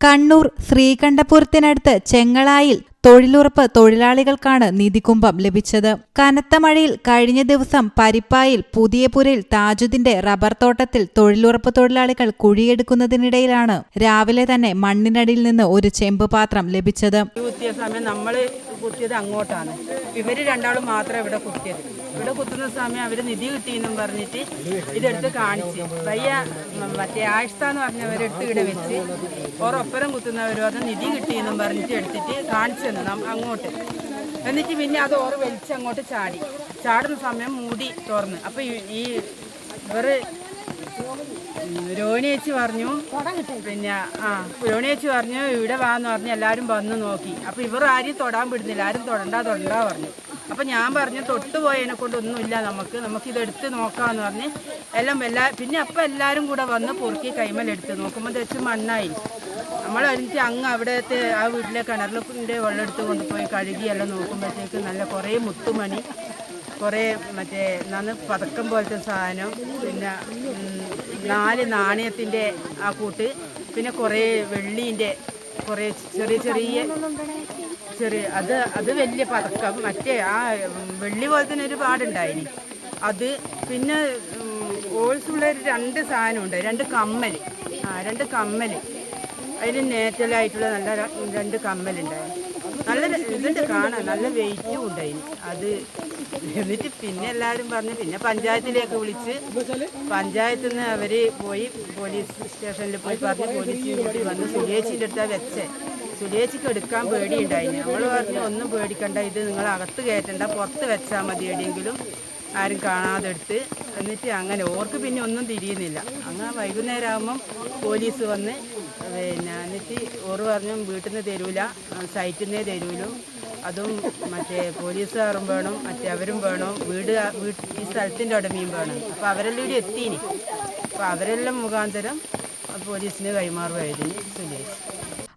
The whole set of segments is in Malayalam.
കണ്ണൂർ ശ്രീകണ്ഠപുരത്തിനടുത്ത് ചെങ്ങളായിൽ തൊഴിലുറപ്പ് തൊഴിലാളികൾക്കാണ് നിധികുംഭം ലഭിച്ചത്. കനത്ത മഴയിൽ കഴിഞ്ഞ ദിവസം പരിപ്പായിൽ പുതിയപുരയിൽ താജുദിന്റെ റബ്ബർ തോട്ടത്തിൽ തൊഴിലുറപ്പ് തൊഴിലാളികൾ കുഴിയെടുക്കുന്നതിനിടയിലാണ് രാവിലെ തന്നെ മണ്ണിനടിയിൽ നിന്ന് ഒരു ചെമ്പ് പാത്രം ലഭിച്ചത്. നമ്മൾ കുത്തിയത് അങ്ങോട്ടാണ്. ഇവർ രണ്ടാളും മാത്രമേ ഇവിടെ കുത്തിയത്. ഇവിടെ കുത്തുന്ന സമയം അവർ നിധി കിട്ടിയെന്നും പറഞ്ഞിട്ട് ഇതെടുത്ത് കാണിച്ച്. പയ്യ മറ്റേ ആഴ്ച എന്ന് പറഞ്ഞവരെടുത്ത് ഇവിടെ വെച്ച് ഓറൊപ്പരം കുത്തുന്നവരും അത് നിധി കിട്ടിയെന്നും പറഞ്ഞിട്ട് എടുത്തിട്ട് കാണിച്ചു തന്നു അങ്ങോട്ട്. എന്നിട്ട് പിന്നെ അത് ഓറ് വലിച്ച് അങ്ങോട്ട് ചാടി. ചാടുന്ന സമയം മൂടി തുറന്ന്. അപ്പോൾ ഈ ഇവർ രോഹിണി ചേച്ചി പറഞ്ഞു പിന്നെ ആ രോഹിണി ചേച്ചി പറഞ്ഞു ഇവിടെ വാന്ന് പറഞ്ഞു എല്ലാവരും വന്ന് നോക്കി. അപ്പൊ ഇവർ ആരെയും തൊടാൻ വിടുന്നില്ല. ആരും തൊടണ്ട തൊടണ്ട പറഞ്ഞു. അപ്പൊ ഞാൻ പറഞ്ഞു തൊട്ട് പോയതിനെ കൊണ്ട് ഒന്നുമില്ല നമുക്ക്. നമുക്ക് ഇത് എടുത്ത് നോക്കാന്ന് പറഞ്ഞ് എല്ലാം എല്ലാ പിന്നെ അപ്പൊ എല്ലാവരും കൂടെ വന്ന് പൊറുക്കി കൈമലെടുത്ത് നോക്കുമ്പോൾ വെച്ച് മണ്ണായി. നമ്മൾ എന്നിട്ട് അങ്ങ് അവിടത്തെ ആ വീട്ടിലെ കിണറിലെ വെള്ളം എടുത്ത് കൊണ്ടുപോയി കഴുകി എല്ലാം നോക്കുമ്പോഴത്തേക്ക് നല്ല കുറേ മുത്തുമണി. കുറേ മറ്റേ നന്ന് പതക്കം പോലത്തെ സാധനം പിന്നെ നാല് നാണയത്തിന്റെ ആ കൂട്ട് പിന്നെ കുറേ വെള്ളീന്റെ കുറേ ചെറിയ ചെറിയ ചെറിയ അത് അത് വലിയ പതക്കം. മറ്റേ ആ വെള്ളി പോലെ തന്നെ ഒരു പാടുണ്ടായിനി. അത് പിന്നെ ഓൾസുള്ള രണ്ട് സാധനമുണ്ട്. രണ്ട് കമ്മൽ ആ രണ്ട് കമ്മൽ അതിൽ നേറ്റലായിട്ടുള്ള നല്ല രണ്ട് കമ്മലുണ്ടായി. ര- കാണാൻ നല്ല വെയിറ്റും ഉണ്ടായിന് അത് എന്നിട്ട് പിന്നെ എല്ലാരും പറഞ്ഞു പിന്നെ പഞ്ചായത്തിലേക്ക് വിളിച്ച് പഞ്ചായത്തിൽ നിന്ന് അവർ പോയി പോലീസ് സ്റ്റേഷനിൽ പോയി പറഞ്ഞ് പോലീസ് കൂടി വന്ന് സുരേഷിന്റെ അടുത്താണ് വെച്ചേ. സുരേഷിക്ക് എടുക്കാൻ പേടിയുണ്ടായിന്. നമ്മൾ പറഞ്ഞു ഒന്നും പേടിക്കണ്ട. ഇത് നിങ്ങൾ അകത്ത് കയറ്റണ്ട. പുറത്ത് വെച്ചാൽ മതി എവിടെയെങ്കിലും. ആരും കാണാതെ എടുത്ത് എന്നിട്ട് അങ്ങനെ ഓർക്ക് പിന്നെ ഒന്നും തിരിയുന്നില്ല. അങ്ങനെ വൈകുന്നേരം ആകുമ്പം പോലീസ് വന്ന് പിന്നെ എന്നിട്ട് ഓറ് പറഞ്ഞു വീട്ടിൽ നിന്ന് തരൂല സൈറ്റിൽ നിന്നേ തരൂലു. അതും മറ്റേ പോലീസുകാരും വേണം മറ്റേ അവരും വേണം. വീട് ഈ സ്ഥലത്തിന്റെ ഉടമയും വേണം. അപ്പോൾ അവരെല്ലാം ഇവിടെ എത്തിയിനി. അപ്പോൾ അവരെല്ലാം മുഖാന്തരം പോലീസിന് കൈമാറുമായിരുന്നു സുരേഷ്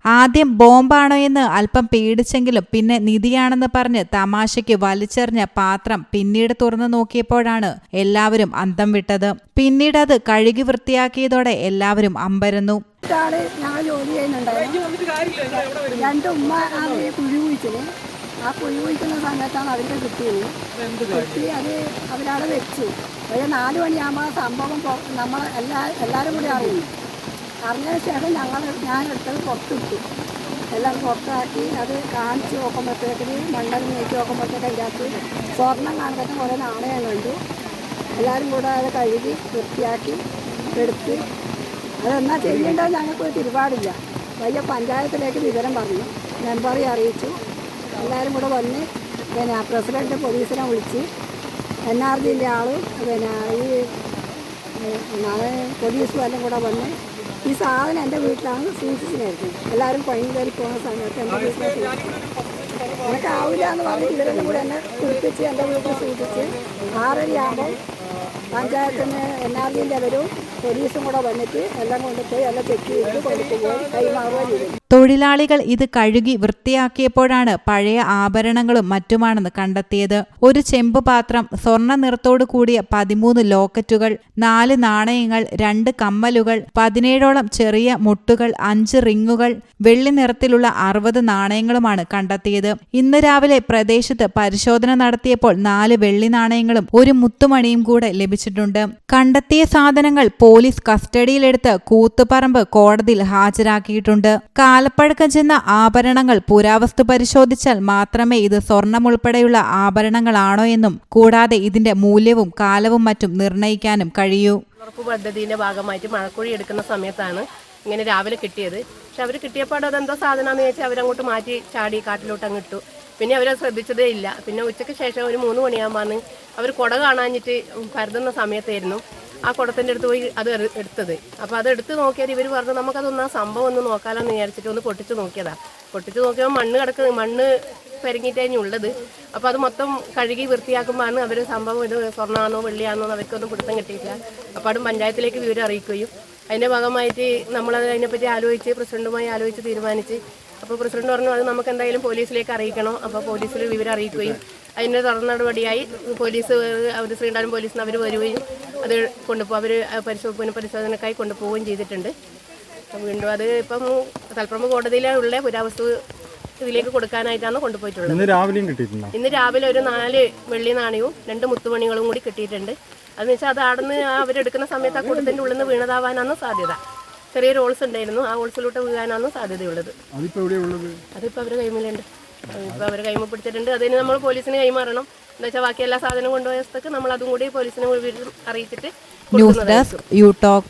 ആദ്യം ബോംബാണോ എന്ന് അല്പം പേടിച്ചെങ്കിലും പിന്നെ നിധിയാണെന്ന് പറഞ്ഞ് തമാശയ്ക്ക് വലിച്ചെറിഞ്ഞ പാത്രം പിന്നീട് തുറന്നു നോക്കിയപ്പോഴാണ് എല്ലാവരും അന്തം വിട്ടത്. പിന്നീട് അത് കഴുകി വൃത്തിയാക്കിയതോടെ എല്ലാവരും അമ്പരന്നു. ഞാൻ ജോലി രണ്ട് ഉമ്മ കുഴി കുഴിച്ചത്. ആ കുഴി കുഴിക്കുന്ന സമയത്താണ് അവരുടെ കിട്ടിയത്. കിട്ടി അത് അവരവിടെ വെച്ചു. ഒരു നാല് മണിയാകുമ്പോൾ ആ സംഭവം നമ്മൾ എല്ലാ എല്ലാവരും കൂടി അറിഞ്ഞു ശേഷം ഞങ്ങൾ ഞാനെടുത്തത് പുറത്തിട്ടു. എല്ലാം പുറത്താക്കി അത് കാണിച്ച് നോക്കുമ്പോഴത്തേക്കിന് മണ്ഡലം നീക്കി നോക്കുമ്പോഴത്തേക്ക് അതിന്റെ അകത്ത് സ്വർണം കാണുന്നതിന് കുറേ നാണയം കണ്ടു എല്ലാവരും കൂടെ അത് കഴുകി വൃത്തിയാക്കി എടുത്ത് അതെന്നാ ചെയ്യേണ്ടത് ഞങ്ങൾക്ക് ഒരു തിരുപാടില്ല. വലിയ പഞ്ചായത്തിലേക്ക് വിവരം പറഞ്ഞു. മെമ്പറെ അറിയിച്ചു. എല്ലാവരും കൂടെ വന്ന് പിന്നെ പ്രസിഡന്റ് പോലീസിനെ വിളിച്ച് എൻ ആർ ജിന്റെ ആളും പിന്നെ ഈ പോലീസും കൂടെ വന്ന് ഈ സാധനം എന്റെ വീട്ടിലാണ് സൂക്ഷിച്ചിരുന്നത് എല്ലാവരും പണി പോകുന്ന സമയത്ത് എന്റെ വീട്ടിൽ എനിക്ക് ആവില്ല എന്ന് പറഞ്ഞ് ഇവരെല്ലാം കൂടെ എന്നെ കുളിപ്പിച്ച് എന്റെ വീട്ടിൽ സൂക്ഷിച്ച് ആറരയാകുമ്പോൾ പഞ്ചായത്തിന് എൻ ആർ ജിന്റെ അവരും പോലീസും കൂടെ വന്നിട്ട് എല്ലാം കൊണ്ടുപോയി എല്ലാം ചെക്ക് ചെയ്ത് കൊടുക്കുകയും കൈമാറുകയും തൊഴിലാളികൾ ഇത് കഴുകി വൃത്തിയാക്കിയപ്പോഴാണ് പഴയ ആഭരണങ്ങളും മറ്റുമാണെന്ന് കണ്ടെത്തിയത്. ഒരു ചെമ്പ് പാത്രം സ്വർണ നിറത്തോടു കൂടിയ പതിമൂന്ന് ലോക്കറ്റുകൾ നാല് നാണയങ്ങൾ രണ്ട് കമ്മലുകൾ പതിനേഴോളം ചെറിയ മുട്ടുകൾ അഞ്ച് റിങ്ങുകൾ വെള്ളി നിറത്തിലുള്ള അറുപത് നാണയങ്ങളുമാണ് കണ്ടെത്തിയത്. ഇന്ന് രാവിലെ പ്രദേശത്ത് പരിശോധന നടത്തിയപ്പോൾ നാല് വെള്ളി നാണയങ്ങളും ഒരു മുത്തുമണിയും കൂടെ ലഭിച്ചിട്ടുണ്ട്. കണ്ടെത്തിയ സാധനങ്ങൾ പോലീസ് കസ്റ്റഡിയിലെടുത്ത് കൂത്തുപറമ്പ് കോടതിയിൽ ഹാജരാക്കിയിട്ടുണ്ട്. കാലപ്പഴക്കം ചെന്ന ആഭരണങ്ങൾ പുരാവസ്തു പരിശോധിച്ചാൽ മാത്രമേ ഇത് സ്വർണം ഉൾപ്പെടെയുള്ള ആഭരണങ്ങളാണോ എന്നും കൂടാതെ ഇതിന്റെ മൂല്യവും കാലവും മറ്റും നിർണയിക്കാനും കഴിയൂ. ഉറപ്പ് പദ്ധതിയുടെ ഭാഗമായിട്ട് മഴക്കുഴി എടുക്കുന്ന സമയത്താണ് ഇങ്ങനെ രാവിലെ കിട്ടിയത്. പക്ഷെ അവർ കിട്ടിയപ്പോൾ അതെന്തോ സാധനമാണെന്ന് ചോദിച്ചാൽ അവരങ്ങോട്ട് മാറ്റി ചാടി കാട്ടിലോട്ട് അങ്ങ് ഇട്ടു. പിന്നെ അവരത് ശ്രദ്ധിച്ചതേ ഇല്ല. പിന്നെ ഉച്ചയ്ക്ക് ശേഷം ഒരു മൂന്ന് മണിയാകുമ്പോൾ അവർ കുട കാണാഞ്ഞിട്ട് പരതുന്ന സമയത്തായിരുന്നു. ആ കുടത്തിന്റെ അടുത്ത് പോയി അത് എട്- എടുത്തത്. അപ്പോൾ അത് എടുത്ത് നോക്കിയാൽ ഇവർ പറഞ്ഞു നമുക്കതൊന്ന് ആ സംഭവം ഒന്ന് നോക്കാലോ എന്ന് വിചാരിച്ചിട്ട് ഒന്ന് പൊട്ടിച്ച് നോക്കിയതാ. പൊട്ടിച്ച് നോക്കിയപ്പോൾ മണ്ണ് കിടക്കുന്ന മണ്ണ് പെരങ്ങിയിട്ടാണ് ഉള്ളത്. അപ്പോൾ അത് മൊത്തം കഴുകി വൃത്തിയാക്കുമ്പോഴാണ് അവർ സംഭവം ഇത് സ്വർണമാണോ വെള്ളിയാണോ അവർക്കൊന്നും പിടുത്തം കിട്ടിയില്ല അപ്പോൾ അവിടെ പഞ്ചായത്തിലേക്ക് വിവരം അറിയിക്കുകയും അതിന്റെ ഭാഗമായിട്ട് നമ്മളത് അതിനെപ്പറ്റി ആലോചിച്ച് പ്രസിഡന്റുമായി ആലോചിച്ച് തീരുമാനിച്ച് അപ്പോൾ പ്രസിഡന്റ് പറഞ്ഞു അത് നമുക്ക് എന്തായാലും പോലീസിലേക്ക് അറിയിക്കണം. അപ്പോൾ പോലീസിൽ വിവരം അറിയിക്കുകയും അതിന് തുടർ നടപടിയായി പോലീസ് അവർ ശ്രീണ്ടാലും പോലീസിന് അവർ വരികയും അത് കൊണ്ടുപോകും. അവർ പരിശോ പുനഃപരിശോധനക്കായി കൊണ്ടുപോവുകയും ചെയ്തിട്ടുണ്ട്. അപ്പം വീണ്ടും അത് ഇപ്പം തലപ്പുറമ്പ് കോടതിയിലുള്ള പുരാവസ്തു ഇതിലേക്ക് കൊടുക്കാനായിട്ടാണ് കൊണ്ടുപോയിട്ടുള്ളത്. ഇന്ന് രാവിലെയും കിട്ടിയിട്ടുണ്ടോ? ഇന്ന് രാവിലെ ഒരു നാല് വെള്ളി നാണയവും രണ്ട് മുത്തുമണികളും കൂടി കിട്ടിയിട്ടുണ്ട്. അതെന്ന് വെച്ചാൽ അത് ആടുന്ന് അവരെടുക്കുന്ന സമയത്ത് ആ കൂട്ടത്തിന്റെ ഉള്ളിൽ നിന്ന് വീണതാവാനാണ് സാധ്യത. ചെറിയൊരു റോൾസ് ഉണ്ടായിരുന്നു. ആ റോൾസിലോട്ട് വീഴാനാണ് സാധ്യതയുള്ളത്. അതിപ്പോ അതിപ്പോൾ അവർ കൈമിലുണ്ട് ഇപ്പോൾ അവർ കൈമ പിടിച്ചിട്ടുണ്ട്. അതിന് നമ്മൾ പോലീസിന് കൈമാറണം. എന്താ വെച്ചാൽ ബാക്കി എല്ലാ സാധനവും കൊണ്ടുപോയ സ്ഥലത്ത് നമ്മൾ അതും കൂടി പോലീസിനെ അറിയിച്ചിട്ട് ന്യൂസ്. Desk you talk